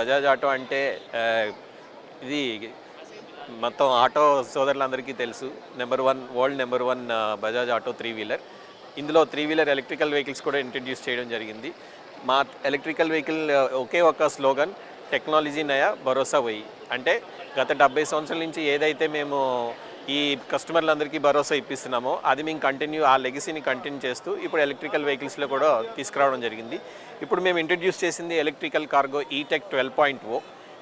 Bajaj auto అంటే ఇది మొత్తం ఆటో సోదరులందరికీ తెలుసు. Number one world number one Bajaj auto three wheeler ఇందులో త్రీ వీలర్ ఎలక్ట్రికల్ వెహికల్స్ కూడా ఇంట్రడ్యూస్ చేయడం జరిగింది. మా ఎలక్ట్రికల్ వెహికల్ ఒకే ఒక స్లోగన్ టెక్నాలజీ నయా భరోసా పోయి అంటే గత డెబ్బై సంవత్సరాల నుంచి ఏదైతే మేము ఈ కస్టమర్లందరికీ భరోసా ఇప్పిస్తున్నామో. అది మేము కంటిన్యూ ఆ లెగసీని కంటిన్యూ చేస్తూ ఇప్పుడు ఎలక్ట్రికల్ వెహికల్స్లో కూడా తీసుకురావడం జరిగింది. ఇప్పుడు మేము ఇంట్రడ్యూస్ చేసింది electrical cargo etech twelve point O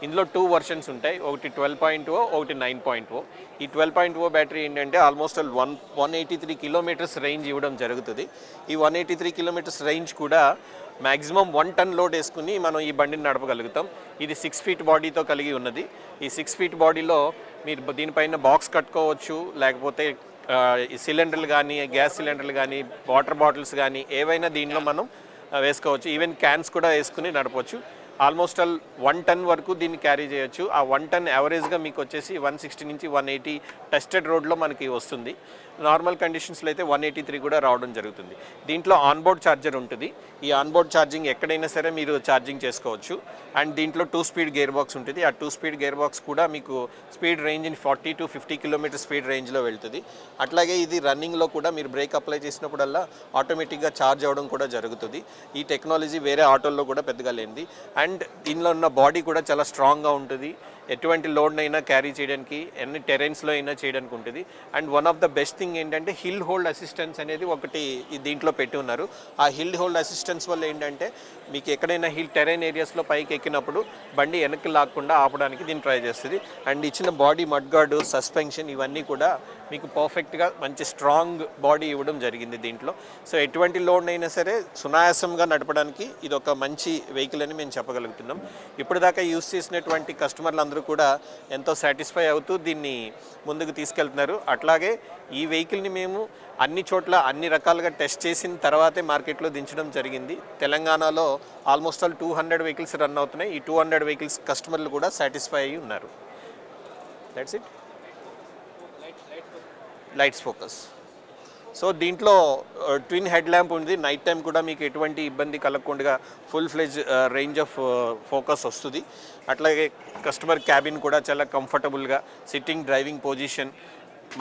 ఇందులో టూ వర్షన్స్ ఉంటాయి. ఒకటి ట్వెల్వ్ పాయింట్ ఓ ఒకటి నైన్ పాయింట్ ఓ ఈ ట్వెల్వ్ పాయింట్ ఓ బ్యాటరీ ఏంటంటే almost one one eighty three kilometers range ఇవ్వడం జరుగుతుంది. ఈ one eighty three kilometers range కూడా మ్యాక్సిమం వన్ టన్ లోడ్ వేసుకుని మనం ఈ బండిని నడపగలుగుతాం. ఇది సిక్స్ ఫీట్ బాడీతో కలిగి ఉన్నది. ఈ సిక్స్ ఫీట్ బాడీలో మీరు దీనిపైన బాక్స్ కట్టుకోవచ్చు. లేకపోతే ఈ సిలిండర్లు కానీ గ్యాస్ సిలిండర్లు కానీ వాటర్ బాటిల్స్ కానీ ఏవైనా దీనిలో మనం వేసుకోవచ్చు. ఈవెన్ క్యాన్స్ కూడా వేసుకుని నడపవచ్చు ఆల్మోస్ట్ ఆల్ వన్ టన్ వరకు దీన్ని క్యారీ చేయొచ్చు. ఆ వన్ టన్ యావరేజ్గా మీకు వచ్చేసి వన్ సిక్స్టీ నుంచి వన్ ఎయిటీ టెస్టెడ్ రోడ్లో మనకి వస్తుంది. నార్మల్ కండిషన్స్లో అయితే వన్ ఎయిటీ త్రీ కూడా రావడం జరుగుతుంది. దీంట్లో ఆన్బోర్డ్ ఛార్జర్ ఉంటుంది. ఈ ఆన్బోర్డ్ ఛార్జింగ్ ఎక్కడైనా సరే మీరు ఛార్జింగ్ చేసుకోవచ్చు. అండ్ దీంట్లో టూ స్పీడ్ గేర్ బాక్స్ ఉంటుంది. ఆ టూ స్పీడ్ గేర్ బాక్స్ కూడా మీకు speed range forty to fifty kilometer speed రేంజ్లో వెళ్తుంది. అట్లాగే ఇది రన్నింగ్లో కూడా మీరు బ్రేక్ అప్లై చేసినప్పుడల్లా ఆటోమేటిక్గా ఛార్జ్ అవ్వడం కూడా జరుగుతుంది. ఈ టెక్నాలజీ వేరే ఆటోల్లో కూడా పెద్దగా లేనిది. అండ్ దీనిలో ఉన్న బాడీ కూడా చాలా స్ట్రాంగ్గా ఉంటుంది. ఎటువంటి లోడ్నైనా క్యారీ చేయడానికి ఎన్ని టెరెన్స్లో అయినా చేయడానికి ఉంటుంది. And one of the best thing ఏంటంటే హిల్ హోల్డ్ అసిస్టెన్స్ అనేది ఒకటి దీంట్లో పెట్టి ఉన్నారు. ఆ హిల్ హోల్డ్ అసిస్టెన్స్ వల్ల ఏంటంటే మీకు ఎక్కడైనా హిల్ టెరైన్ ఏరియాస్లో పైకి ఎక్కినప్పుడు బండి వెనక్కి లాక్కుండా ఆపడానికి దీన్ని ట్రై చేస్తుంది. అండ్ ఇచ్చిన బాడీ మడ్గార్డ్ సస్పెన్షన్ ఇవన్నీ కూడా మీకు పర్ఫెక్ట్గా మంచి స్ట్రాంగ్ బాడీ ఇవ్వడం జరిగింది దీంట్లో. సో ఎటువంటి లోడ్ అయినా సరే సునాయాసంగా నడపడానికి ఇది ఒక మంచి వెహికల్ అని మేము చెప్పగలుగుతున్నాం. ఇప్పటిదాకా యూస్ చేసినటువంటి కస్టమర్లు అందరూ కూడా ఎంతో సాటిస్ఫై అవుతూ దీన్ని ముందుకు తీసుకెళ్తున్నారు. అట్లాగే ఈ వెహికల్ని మేము అన్ని చోట్ల అన్ని రకాలుగా టెస్ట్ చేసిన తర్వాతే మార్కెట్లో దించడం జరిగింది. తెలంగాణలో almost all two hundred vehicles run అవుతున్నాయి. ఈ టూ హండ్రెడ్ వెహికల్స్ కస్టమర్లు కూడా సాటిస్ఫై అయ్యి ఉన్నారు. That's it lights focus so దీంట్లో ట్విన్ హెడ్ ల్యాంప్ ఉంది. నైట్ టైం కూడా మీకు ఎటువంటి ఇబ్బంది కలగకుండా full fledge range of focus వస్తుంది. అట్లాగే కస్టమర్ క్యాబిన్ కూడా చాలా కంఫర్టబుల్గా సిట్టింగ్ డ్రైవింగ్ పొజిషన్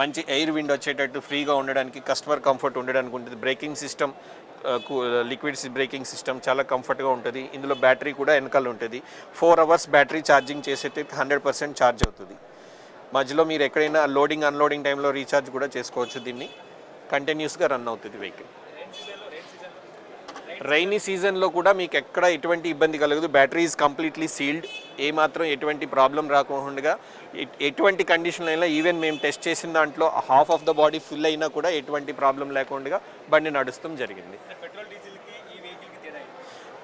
మంచి ఎయిర్ విండ్ వచ్చేటట్టు ఫ్రీగా ఉండడానికి కస్టమర్ కంఫర్ట్ ఉండడానికి ఉంటుంది. Braking system liquids braking system చాలా కంఫర్ట్గా ఉంటుంది. ఇందులో బ్యాటరీ కూడా వెనకాల ఉంటుంది. ఫోర్ అవర్స్ బ్యాటరీ ఛార్జింగ్ చేసేది హండ్రెడ్ పర్సెంట్ ఛార్జ్ అవుతుంది. మధ్యలో మీరు ఎక్కడైనా లోడింగ్ అన్లోడింగ్ టైంలో రీఛార్జ్ కూడా చేసుకోవచ్చు దీన్ని. కంటిన్యూస్గా రన్ అవుతుంది వెహికల్. రైనీ సీజన్లో కూడా మీకు ఎక్కడ ఎటువంటి ఇబ్బంది కలగదు. బ్యాటరీ ఈజ్ కంప్లీట్లీ సీల్డ్ ఏ మాత్రం ఎటువంటి ప్రాబ్లం రాకుండా ఎటువంటి కండిషన్ అయినా ఈవెన్ మేము టెస్ట్ చేసిన దాంట్లో half of the body full అయినా కూడా ఎటువంటి ప్రాబ్లం లేకుండా బండి నడుస్తాం జరిగింది.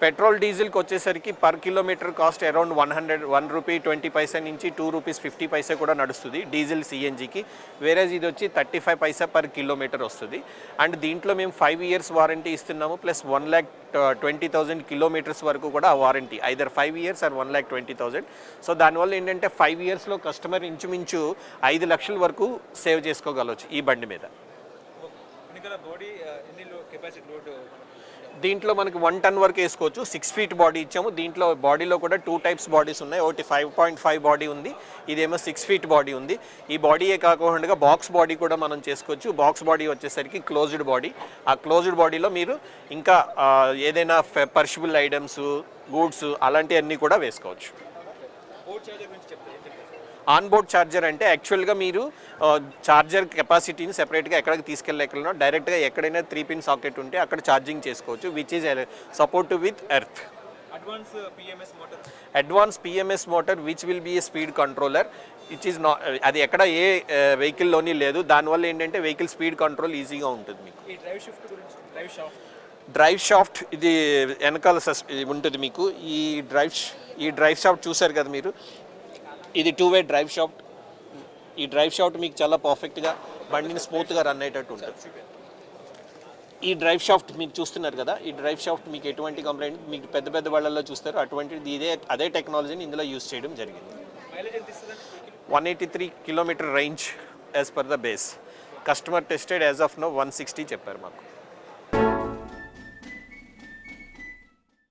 పెట్రోల్ డీజిల్కి వచ్చేసరికి per kilometer cost around one hundred one rupee twenty paisa నుంచి టూ రూపీస్ ఫిఫ్టీ పైసా కూడా నడుస్తుంది డీజిల్ సిఎన్జికి. వేరేజ్ ఇది వచ్చి thirty five paisa per kilometer వస్తుంది. అండ్ దీంట్లో మేము ఫైవ్ ఇయర్స్ వారంటీ ఇస్తున్నాము plus one lakh twenty thousand kilometers వరకు కూడా ఆ warranty either five years or one lakh twenty thousand so దానివల్ల ఏంటంటే ఫైవ్ ఇయర్స్లో కస్టమర్ ఇంచుమించు ఐదు లక్షల వరకు సేవ్ చేసుకోగలవచ్చు ఈ బండి మీద. దీంట్లో మనకి వన్ టన్ వరకు వేసుకోవచ్చు. సిక్స్ ఫీట్ బాడీ ఇచ్చాము. దీంట్లో బాడీలో కూడా టూ టైప్స్ బాడీస్ ఉన్నాయి. ఒకటి ఫైవ్ పాయింట్ ఫైవ్ బాడీ ఉంది. ఇదేమో సిక్స్ ఫీట్ బాడీ ఉంది. ఈ బాడీయే కాకుండా బాక్స్ బాడీ కూడా మనం చేసుకోవచ్చు. బాక్స్ బాడీ వచ్చేసరికి క్లోజ్డ్ బాడీ ఆ క్లోజ్డ్ బాడీలో మీరు ఇంకా ఏదైనా పర్షిబుల్ ఐటమ్స్ గూడ్స్ అలాంటివన్నీ కూడా వేసుకోవచ్చు. బోర్డ్ చార్జర్ గురించి చెప్తారు ఏం చెప్తారు ఆన్ బోర్డ్ ఛార్జర్ అంటే యాక్చువల్గా మీరు ఛార్జర్ కెపాసిటీని సెపరేట్గా ఎక్కడికి తీసుకెళ్ళలేకలనో డైరెక్ట్గా ఎక్కడైనా త్రీ పిన్ సాకెట్ ఉంటే అక్కడ ఛార్జింగ్ చేసుకోవచ్చు which is support with earth advance PMS motor advance PMS motor which will be a speed controller which is not అది ఎక్కడ ఏ వెహికల్లోని లేదు. దానివల్ల ఏంటంటే వెహికల్ స్పీడ్ కంట్రోల్ ఈజీగా ఉంటుంది మీకు. డ్రైవ్ షిఫ్ట్ ఇది వెనకాల సస్ ఉంటుంది మీకు. ఈ డ్రైవ్ ఈ డ్రైవ్ షాఫ్ట్ చూసారు కదా మీరు? ఇది టూ వే డ్రైవ్ షాఫ్ట్ ఈ డ్రైవ్ షాఫ్ట్ మీకు చాలా పర్ఫెక్ట్గా బండిని స్మూత్గా రన్ అయ్యేటట్టు ఉంటుంది. ఈ డ్రైవ్ షాఫ్ట్ మీకు చూస్తున్నారు కదా ఈ డ్రైవ్ షాఫ్ట్ మీకు ఎటువంటి కంప్లైంట్ మీకు పెద్ద పెద్ద వాళ్ళల్లో చూస్తారు అటువంటిది ఇదే అదే టెక్నాలజీని ఇందులో యూస్ చేయడం జరిగింది. One eighty three kilometer range as per the base customer tested as of no one sixty చెప్పారు మాకు.